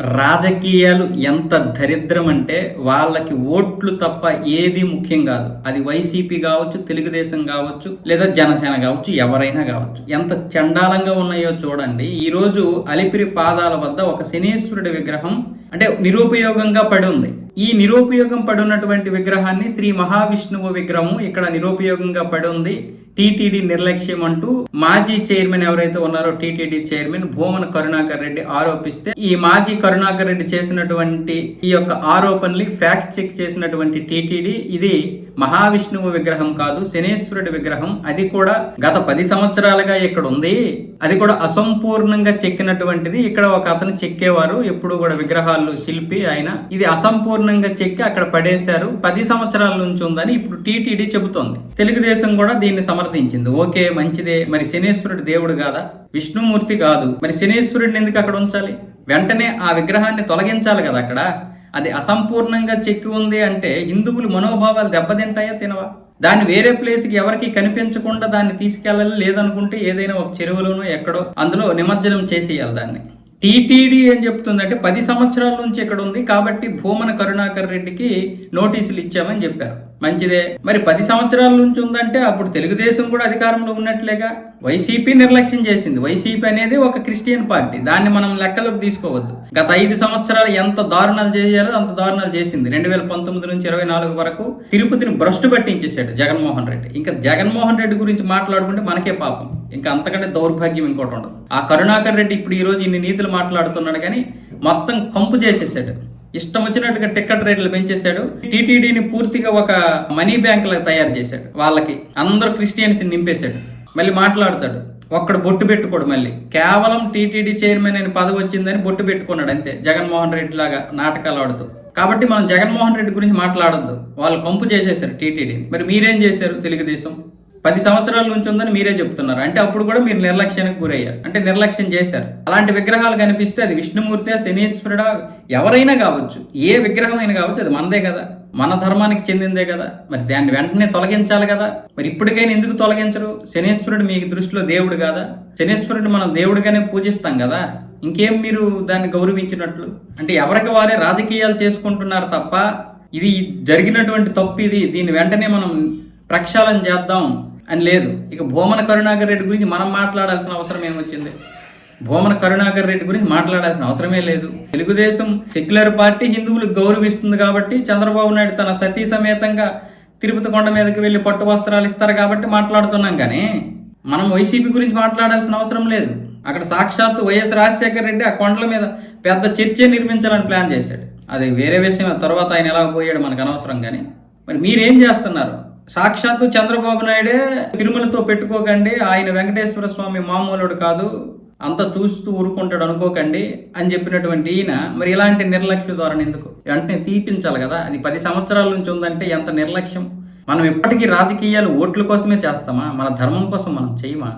రాజకీయాలు ఎంత దరిద్రం అంటే వాళ్ళకి ఓట్లు తప్ప ఏది ముఖ్యం కాదు. అది వైసీపీ కావచ్చు తెలుగుదేశం కావచ్చు లేదా జనసేన కావచ్చు ఎవరైనా కావచ్చు. ఎంత చండాలంగా ఉన్నాయో చూడండి. ఈరోజు అలిపిరి పాదాల వద్ద ఒక శనీశ్వరుడి విగ్రహం అంటే నిరుపయోగంగా పడి ఉంది. ఈ నిరుపయోగం పడి ఉన్నటువంటి విగ్రహాన్ని శ్రీ మహావిష్ణువు విగ్రహం ఇక్కడ నిరుపయోగంగా పడి ఉంది. టీటీడీ నిర్లక్ష్యం అంటూ మాజీ చైర్మన్ ఎవరైతే ఉన్నారో టీటీడీ చైర్మన్ భూమన కరుణాకర్ రెడ్డి ఆరోపిస్తే ఈ మాజీ కరుణాకర్ రెడ్డి చేసినటువంటి ఈ యొక్క ఆరోపణలు ఫ్యాక్ట్ చెక్ చేసినటువంటి టీటీడీ ఇది మహావిష్ణువు విగ్రహం కాదు శనేశ్వరుడి విగ్రహం. అది కూడా గత పది సంవత్సరాలుగా ఇక్కడ ఉంది. అది కూడా అసంపూర్ణంగా చెక్కినటువంటిది. ఇక్కడ ఒక అతను చెక్కేవారు ఎప్పుడు కూడా విగ్రహాలు శిల్పి ఆయన. ఇది అసంపూర్ణంగా చెక్కి అక్కడ పడేశారు. పది సంవత్సరాల నుంచి ఉందని ఇప్పుడు టీటీడీ చెబుతోంది. తెలుగుదేశం కూడా దీన్ని సమర్థించింది. ఓకే మంచిదే. మరి శనేశ్వరుడు దేవుడు కాదా? విష్ణుమూర్తి కాదు. మరి శనేశ్వరుడిని ఎందుకు అక్కడ ఉంచాలి? వెంటనే ఆ విగ్రహాన్ని తొలగించాలి కదా అక్కడ? అది అసంపూర్ణంగా చెక్కి ఉంది అంటే హిందువులు మనోభావాలు దెబ్బతింటాయా తినవా? దాన్ని వేరే ప్లేస్కి ఎవరికి కనిపించకుండా దాన్ని తీసుకెళ్ళాలి లేదనుకుంటే ఏదైనా ఒక చెరువులోనో ఎక్కడో అందులో నిమజ్జనం చేసేయాలి దాన్ని. టీటీడీ ఏం చెప్తుందంటే పది సంవత్సరాల నుంచి ఇక్కడ ఉంది కాబట్టి భూమన కరుణాకర్ రెడ్డికి నోటీసులు ఇచ్చామని చెప్పారు. మంచిదే. మరి పది సంవత్సరాల నుంచి ఉందంటే అప్పుడు తెలుగుదేశం కూడా అధికారంలో ఉన్నట్లేగా? వైసీపీ నిర్లక్ష్యం చేసింది. వైసీపీ అనేది ఒక క్రిస్టియన్ పార్టీ. దాన్ని మనం లెక్కలోకి తీసుకోవద్దు. గత ఐదు సంవత్సరాలు ఎంత దారుణాలు చేయాలో అంత దారుణాలు చేసింది. రెండు వేల పంతొమ్మిది నుంచి ఇరవై నాలుగు వరకు తిరుపతిని భ్రష్టు పట్టించేశాడు జగన్మోహన్ రెడ్డి. ఇంకా జగన్మోహన్ రెడ్డి గురించి మాట్లాడుకుంటే మనకే పాపం. ఇంకా అంతకంటే దౌర్భాగ్యం ఇంకోటి ఉండదు. ఆ కరుణాకర్ రెడ్డి ఇప్పుడు ఈ రోజు ఇన్ని నీతులు మాట్లాడుతున్నాడు కానీ మొత్తం కంపు చేసేసాడు. ఇష్టం వచ్చినట్టుగా టికెట్ రేట్లు పెంచేశాడు. టీటీడీని పూర్తిగా ఒక మనీ బ్యాంక్ లాగా తయారు చేశాడు. వాళ్ళకి అందరూ క్రిస్టియన్స్ నింపేశాడు. మళ్ళీ మాట్లాడతాడు. ఒక్కడ బొట్టు పెట్టుకోడు మళ్ళీ. కేవలం టీటీడీ చైర్మన్ అని పదవి వచ్చిందని బొట్టు పెట్టుకున్నాడు అంతే. జగన్మోహన్ రెడ్డి లాగా నాటకాలు ఆడుతూ. కాబట్టి మనం జగన్మోహన్ రెడ్డి గురించి మాట్లాడద్దు. వాళ్ళు కంపు చేసేశారు టీటీడీ. మరి మీరేం చేశారు తెలుగుదేశం? పది సంవత్సరాల నుంచి ఉందని మీరే చెప్తున్నారు. అంటే అప్పుడు కూడా మీరు నిర్లక్ష్యానికి గురయ్యారు. అంటే నిర్లక్ష్యం చేశారు. అలాంటి విగ్రహాలు కనిపిస్తే అది విష్ణుమూర్తి శనీశ్వరుడ ఎవరైనా కావచ్చు. ఏ విగ్రహం అయినా కావచ్చు అది మనదే కదా. మన ధర్మానికి చెందిందే కదా. మరి దాన్ని వెంటనే తొలగించాలి కదా. మరి ఇప్పటికైనా ఎందుకు తొలగించరు? శనీశ్వరుడు మీ దృష్టిలో దేవుడు కాదా? శనీశ్వరుడు మనం దేవుడిగానే పూజిస్తాం కదా. ఇంకేం మీరు దాన్ని గౌరవించినట్లు? అంటే ఎవరికి వారే రాజకీయాలు చేసుకుంటున్నారు తప్ప ఇది జరిగినటువంటి తప్పు ఇది. దీన్ని వెంటనే మనం ప్రక్షాళన చేద్దాం. అని లేదు. ఇక భూమన కరుణాకర్ రెడ్డి గురించి మనం మాట్లాడాల్సిన అవసరం ఏమొచ్చింది? భూమన కరుణాకర్ రెడ్డి గురించి మాట్లాడాల్సిన అవసరమే లేదు. తెలుగుదేశం సెక్యులర్ పార్టీ హిందువులకు గౌరవిస్తుంది కాబట్టి చంద్రబాబు నాయుడు తన సతీ సమేతంగా తిరుపతి కొండ మీదకి వెళ్ళి పట్టు వస్త్రాలు ఇస్తారు కాబట్టి మాట్లాడుతున్నాం కానీ మనం వైసీపీ గురించి మాట్లాడాల్సిన అవసరం లేదు. అక్కడ సాక్షాత్తు వైఎస్ రాజశేఖర రెడ్డి ఆ కొండల మీద పెద్ద చర్చే నిర్మించాలని ప్లాన్ చేశాడు. అది వేరే విషయం తర్వాత ఆయన ఎలా పోయాడు మనకు అనవసరం కానీ. మరి మీరేం చేస్తున్నారు? సాక్షాత్తు చంద్రబాబు నాయుడే తిరుమలతో పెట్టుకోకండి ఆయన వెంకటేశ్వర స్వామి మామూలుడు కాదు అంత చూస్తూ ఊరుకుంటాడు అనుకోకండి అని చెప్పినటువంటి ఈయన. మరి ఇలాంటి నిర్లక్ష్య ధోరణి ఎందుకు? వెంటనే తీపించాలి కదా. అది పది సంవత్సరాల నుంచి ఉందంటే ఎంత నిర్లక్ష్యం? మనం ఇప్పటికీ రాజకీయాలు ఓట్ల కోసమే చేస్తామా? మన ధర్మం కోసం మనం చేయమా?